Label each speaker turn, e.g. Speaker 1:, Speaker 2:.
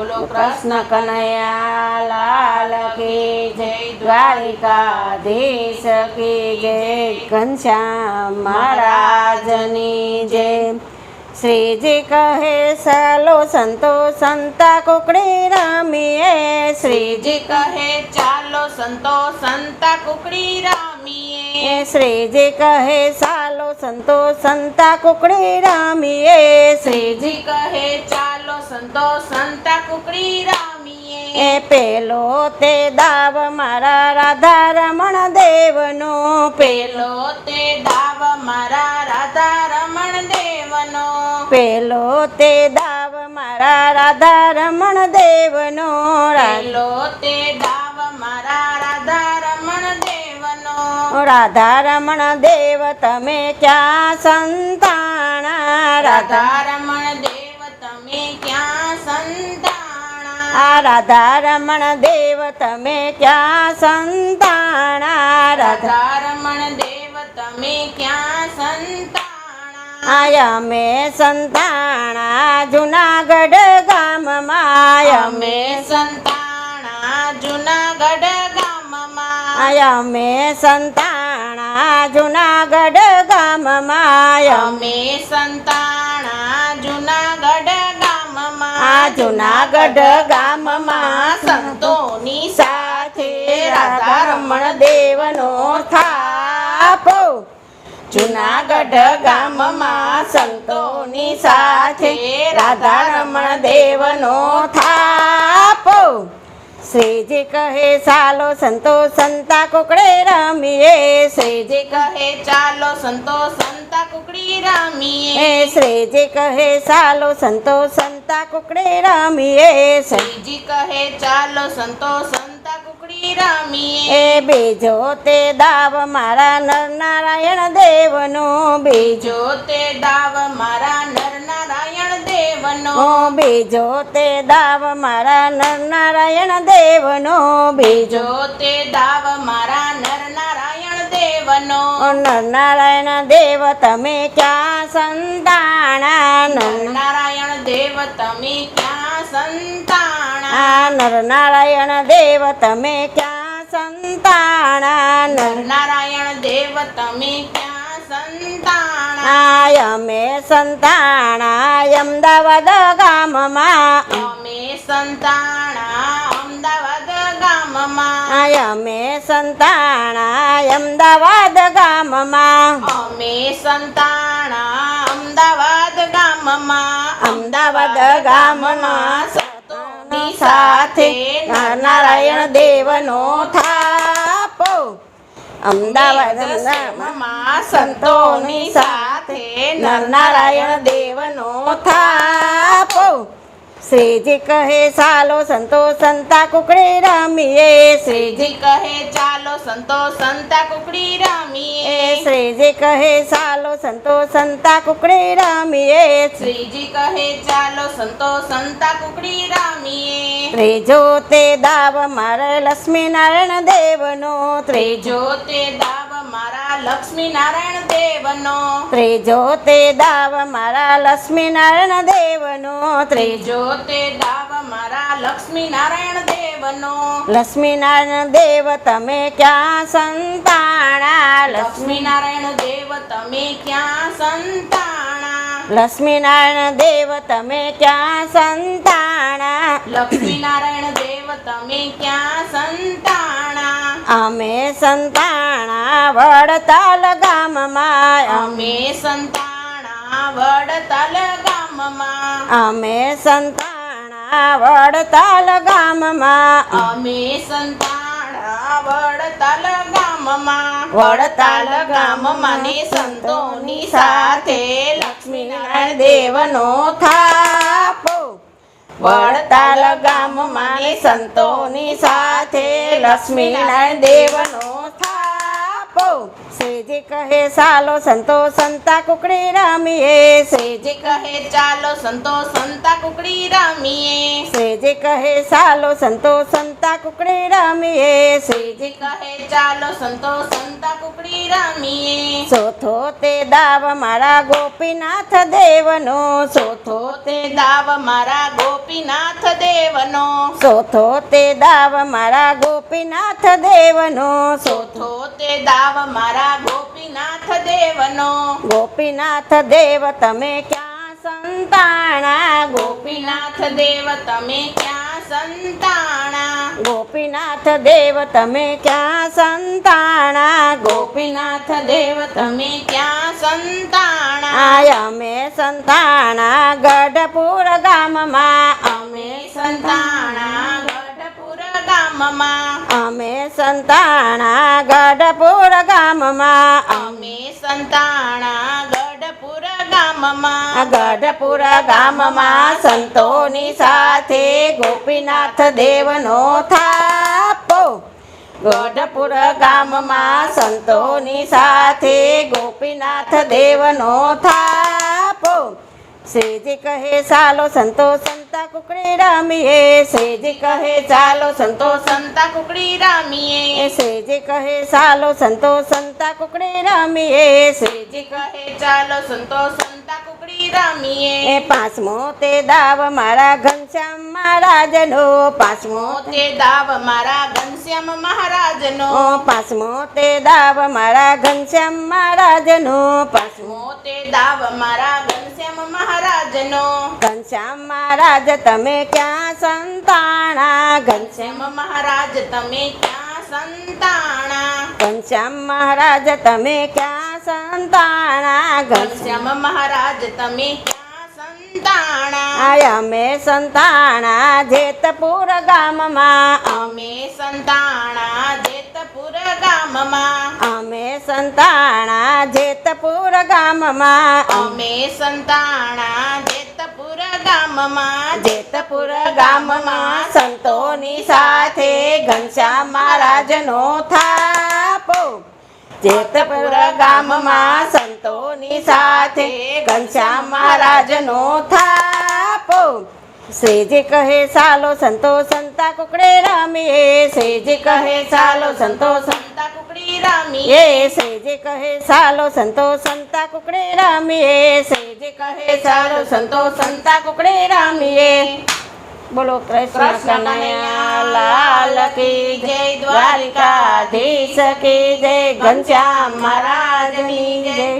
Speaker 1: બોલો કૃષ્ણ કનૈયા લાલ કી જય દ્વારિકાધીશ કી જય, ઘનશ્યામ મહારાજની જય. શ્રીજી કહે, સલો સંતો, સંતા કુકડી રમીએ. શ્રીજી
Speaker 2: કહે, ચાલો સંતો, સંતા કુકડી રમીએ.
Speaker 1: શ્રીજી કહે, સાલો સંતો, સંતા કુકડી રમીએ.
Speaker 2: શ્રીજી કહે, ચાલો સંતો સંતા કુકડી રામીએ.
Speaker 1: એ પેલો તે દાવ મારા રાધા રમણ દેવનો. પેલો
Speaker 2: તે દાવ મારા રાધા રમણ દેવનો.
Speaker 1: પેલો તે દાવ મારા રાધા રમણ દેવનો.
Speaker 2: પેલો તે દાવ મારા રાધા રમણ દેવનો.
Speaker 1: રાધા રમણ દેવ તમે ક્યાં સંતાણા? રાધા
Speaker 2: રમણ
Speaker 1: આ રાધા રમણ દેવ તમે ક્યાં સંતાણા? રાધા
Speaker 2: રમણ દેવ તમે ક્યાં સંતાણા?
Speaker 1: આયા મેં સંતાણા જુનાગઢ ગામમાં. આયા
Speaker 2: અમે સંતાણા જુનાગઢ ગામમાં.
Speaker 1: આયા મેં સંતાણા જુનાગઢ ગામમાં. આયા
Speaker 2: અમે સંતાણા જુનાગઢ ગામમાં.
Speaker 1: જુનાગઢ ગામમાં
Speaker 2: સંતોની
Speaker 1: સાથે રાધા રમણ દેવનો થાપો. જુનાગઢ ગામમાં સંતોની સાથે રાધા રમણ દેવનો થાપો. શ્રીજી કહે ચાલો સંતો સંતા કુકડે રમીએ. શ્રીજી
Speaker 2: કહે ચાલો સંતો સંતા કુકડી રમીએ.
Speaker 1: શ્રીજી કહે ચાલો સંતો સંતા કુકડે રમીએ.
Speaker 2: શ્રીજી કહે ચાલો સંતો સંતા કુકડી રમીએ.
Speaker 1: બીજો તે દાવ મારા નર નારાયણ દેવનો. બીજો
Speaker 2: તે દાવ મારા નર દેવનો
Speaker 1: બીજો તે દાવ મારા નર નારાયણ દેવનો. બીજો
Speaker 2: તે દાવ મારા નર નારાયણ દેવનો.
Speaker 1: નર નારાયણ દેવ તમે ક્યાં સંતાણા?
Speaker 2: નર
Speaker 1: નર
Speaker 2: નારાયણ દેવ તમે ક્યાં સંતાણા?
Speaker 1: નર નારાયણ દેવ તમે ક્યાં સંતાણા?
Speaker 2: નર નારાયણ દેવ તમે ક્યાં સંતાણા.
Speaker 1: આય અમે સંતાણા અમદાવાદ ગામમાં.
Speaker 2: અમે સંતાણા અમદાવાદ ગામમાં.
Speaker 1: આય અમે સંતાણા અમદાવાદ ગામમાં.
Speaker 2: અમે સંતાણા અમદાવાદ ગામમાં.
Speaker 1: અમદાવાદ ગામમાં
Speaker 2: સંતોની
Speaker 1: સાથે નારાયણ દેવનો થાપો અમદાવાદ ગામમાં સંતોની સાથે નરનારાયણ દેવનો થાપો. શ્રીજી કહે, ચાલો સંતો, સંતા કુકડી રમીએ. શ્રીજી
Speaker 2: કહે, ચાલો સંતો, સંતા કુકડી રમીએ.
Speaker 1: શ્રીજી કહે, ચાલો સંતો, સંતા કુકડી રમીએ.
Speaker 2: શ્રીજી કહે, ચાલો સંતો, સંતા કુકડી રમીએ.
Speaker 1: ત્રીજો તે દાવ મારે લક્ષ્મીનારાયણ દેવનો. ત્રીજો
Speaker 2: તે દાવ મારા લક્ષ્મી નારાયણ દેવનો.
Speaker 1: ત્રીજો તે દાવ મારા લક્ષ્મી નારાયણ દેવનો. ત્રીજો
Speaker 2: તે દાવ મારા લક્ષ્મી નારાયણ દેવનો.
Speaker 1: લક્ષ્મી નારાયણ દેવ તમે ક્યાં સંતાણા? લક્ષ્મી
Speaker 2: નારાયણ દેવ તમે ક્યાં સંતાણા?
Speaker 1: લક્ષ્મી નારાયણ દેવ તમે ક્યાં સંતાણા?
Speaker 2: લક્ષ્મી નારાયણ દેવ તમે ક્યાં સંતાણા?
Speaker 1: અમે સંતાણા વડતાલ ગામમાં.
Speaker 2: અમે સંતાણા વડતાલ ગામમાં.
Speaker 1: અમે સંતાણા વડતાલ ગામમાં.
Speaker 2: અમે સંતાણા વડતાલ ગામમાં.
Speaker 1: વડતાલ
Speaker 2: ગામમાં ને સંતોની સાથે લક્ષ્મીનારાયણ
Speaker 1: દેવનો થાપો. વડતાલ ગામમાં ને સંતોની સાથે લક્ષ્મીનારાયણ દેવનો થાપો શ્રીજી શ્રીજી કહે, સાલો સંતો, સંતા કુકડી રમીએ. શ્રીજી
Speaker 2: કહે, ચાલો સંતો, સંતા કુકડી રમીએ.
Speaker 1: શ્રીજી કહે, સાલો સંતો, સંતા કુકડી રમીએ. શ્રીજી
Speaker 2: કહે, ચાલો સંતો, સંતા કુકડી રમીએ.
Speaker 1: સોથો તે દાવ મારા ગોપીનાથ દેવનો. સોથો
Speaker 2: તે દાવ મારા ગોપીનાથ દેવનો.
Speaker 1: સોથો તે દાવ મારા ગોપીનાથ દેવનો.
Speaker 2: સોથો તે દાવ મારા ગોપીનાથ દેવનો.
Speaker 1: ગોપીનાથ દેવ તમે ક્યાં સંતાણા?
Speaker 2: ગોપીનાથ દેવ તમે ક્યાં સંતાણા?
Speaker 1: ગોપીનાથ દેવ તમે ક્યાં સંતાણા?
Speaker 2: ગોપીનાથ દેવ તમે ક્યાં સંતાણા?
Speaker 1: અમે સંતાણા ગઢપુર ગામમાં.
Speaker 2: અમે ગામમાં.
Speaker 1: અમે સંતાણા ગઢપુર ગામમાં.
Speaker 2: અમે સંતાણા ગઢપુર ગામમાં.
Speaker 1: ગઢપુર ગામમાં સંતોની સાથે ગોપીનાથ દેવનો થાપો. ગઢપુર ગામમાં સંતોની સાથે ગોપીનાથ દેવનો થાપો. શ્રીજી કહે સાલો સંતો સંતા કુકડી રામીએ. સેજી કહે, ચાલો સંતો
Speaker 2: સંતા કુકડી રામીએ.
Speaker 1: સેજી કહે, ચાલો સંતો સંતા કુકડી રામીએ. શ્રીજી
Speaker 2: કહે, ચાલો સંતો સંતા કુકડી રામીએ.
Speaker 1: પાંચમો તે દાવ મારા ઘનશ્યામ મહારાજનો. પાંચમો
Speaker 2: તે દાવ મારા ઘનશ્યામ મહારાજનો.
Speaker 1: પાંચમો તે દાવ મારા ઘનશ્યામ મહારાજનો. પાંચમો
Speaker 2: તે દાવ મારા ઘનશ્યામ મહારાજનો.
Speaker 1: ઘનશ્યામ મહારાજ તમે ક્યાં સંતાણા? ઘનશ્યામ
Speaker 2: મહારાજ તમે ક્યાં સંતાણા?
Speaker 1: ઘનશ્યામ મહારાજ તમે ક્યાં સંતાણા? ઘનશ્યામ
Speaker 2: મહારાજ તમે સંતાણા?
Speaker 1: અમે સંતાણા જેતપુર ગામમાં.
Speaker 2: અમે સંતાણા જેતપુર ગામમાં.
Speaker 1: અમે સંતાણા જેતપુર ગામમાં.
Speaker 2: અમે સંતાણા જેતપુર ગામમાં
Speaker 1: જેતપુર ગામમાં સંતોની સાથે ઘનશ્યામ મહારાજનો થાપો. જેતપુર ગામમાં સંતોની સાથે ઘનશ્યામ મહારાજનો થાપો. શ્રીજી કહે સાલો સંતો, સંતા કુકડે રામીએ. શ્રીજી કહે સાલો સંતો, સંતા
Speaker 2: કુકડી રામીએ.
Speaker 1: શ્રીજી કહે સાલો સંતો, સંતા કુકડે રામીએ. શ્રીજી કહે સાલો સંતો, સંતા કુકડે રામીએ. બોલો કૃષ્ણ કનૈયા, લાલ કી જય, દ્વારિકાધીશ કી જય, ઘનશ્યામ મહારાજની જય.